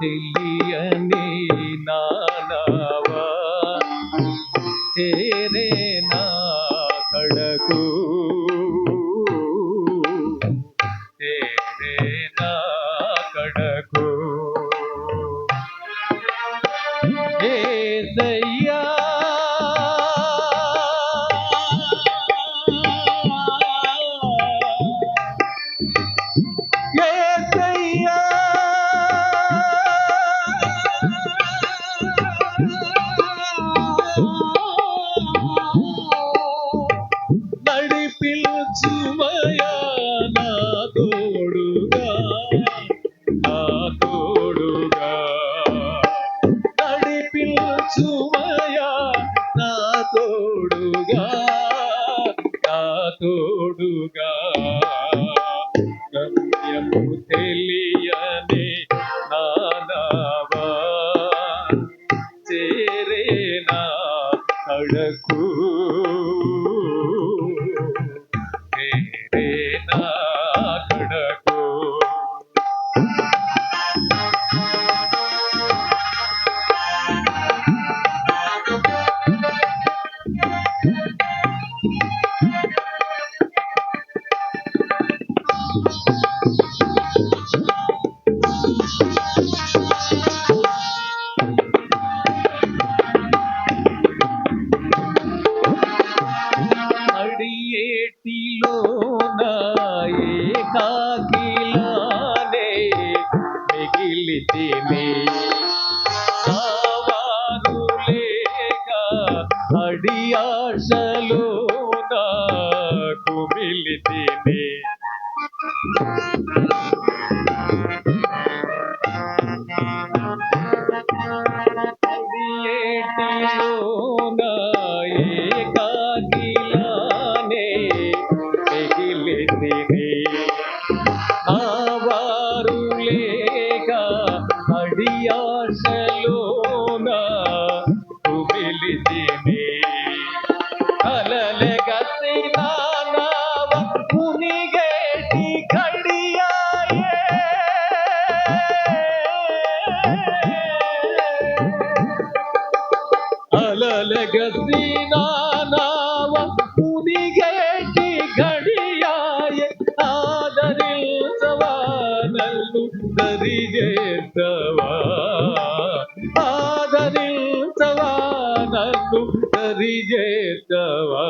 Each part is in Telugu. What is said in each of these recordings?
తెలియని నానవా? చేరే తోడుగా మిగిలితిని ఆవారు లేక నాకు నా కడియాయే అలలగసిన నావ మునిగేటి గడియాయ ఆదరించవా నన్ను దరిజేర్చవా ఆదరించవా నన్ను దరిజేర్చవా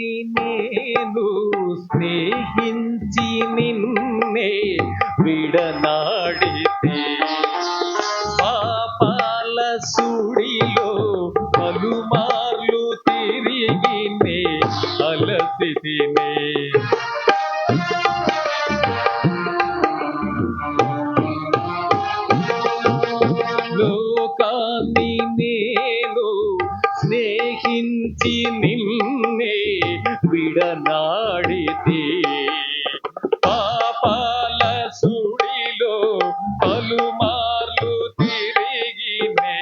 లోకాన్ని నేను స్నేహించి నిన్నే విడనాడితే. పాపాల సుడిలో పలుమార్లు తిరిగి నే నేను స్నేహించి నిన్నే విడనాడితి పాపాల సుడిలో పలుమార్లు తిరిగినే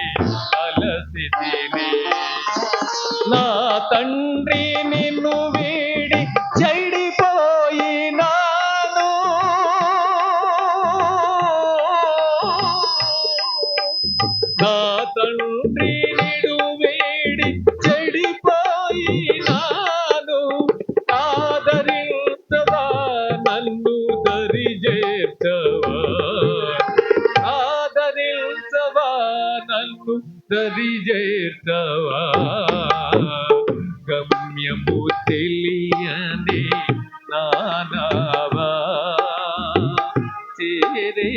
నే నా తండ్రి నిన్ను వీడి చెడిపోయినాను. నా తండ్రి దరి చేర్తవా గమ్యము తెలియని నాదావా చేరే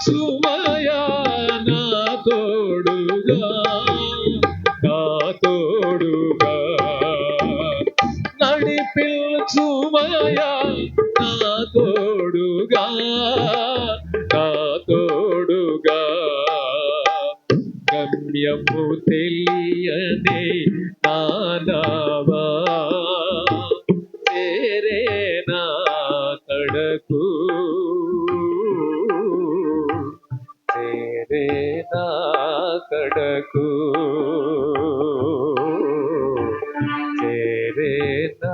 నడిపించుమయా నా తోడుగా నా తోడుగా. నడిపించుమయా నా తోడుగా నా తోడుగా. గమ్యము తెలియనే నానావా నా ವೇದ